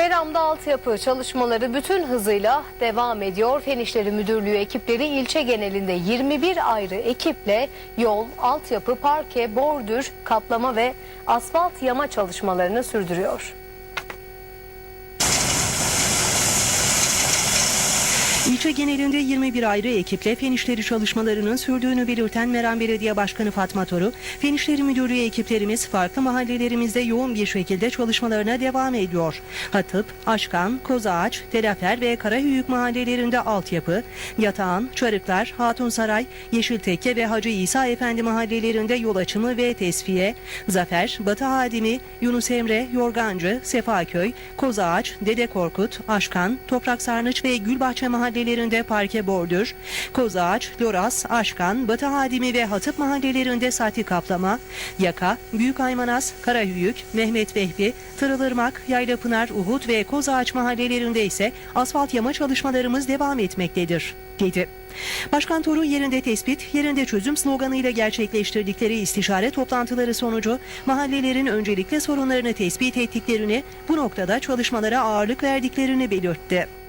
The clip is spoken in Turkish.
Meram'da altyapı çalışmaları bütün hızıyla devam ediyor. Fen İşleri Müdürlüğü ekipleri ilçe genelinde 21 ayrı ekiple yol, altyapı, parke, bordür, kaplama ve asfalt yama çalışmalarını sürdürüyor. İlçe genelinde 21 ayrı ekiple fen işleri çalışmalarının sürdüğünü belirten Meram Belediye Başkanı Fatma Toru, Fen İşleri Müdürlüğü ekiplerimiz farklı mahallelerimizde yoğun bir şekilde çalışmalarına devam ediyor. Hatıp, Aşkan, Kozağaç, Telafer ve Karahüyük mahallelerinde altyapı, Yatağan, Çarıklar, Hatunsaray, Yeşiltekke ve Hacı İsa Efendi mahallelerinde yol açımı ve tesviye, Zafer, Batı Hadimi, Yunus Emre, Yorgancı, Sefaköy, Kozağaç, Dede Korkut, Aşkan, Toprak Sarnıç ve Gülbahçe mahallelerinde parke bordür, Kozağaç, Loras, Aşkan, Batı Hadimi ve Hatıp mahallelerinde sati kaplama, Yaka, Büyük Aymanas, Karahüyük, Mehmet Vehbi, Tırılırmak, Yaylapınar, Uhud ve Kozağaç mahallelerinde ise asfalt yama çalışmalarımız devam etmektedir, dedi. Başkan Toru yerinde tespit, yerinde çözüm sloganıyla gerçekleştirdikleri istişare toplantıları sonucu mahallelerin öncelikle sorunlarını tespit ettiklerini, bu noktada çalışmalara ağırlık verdiklerini belirtti.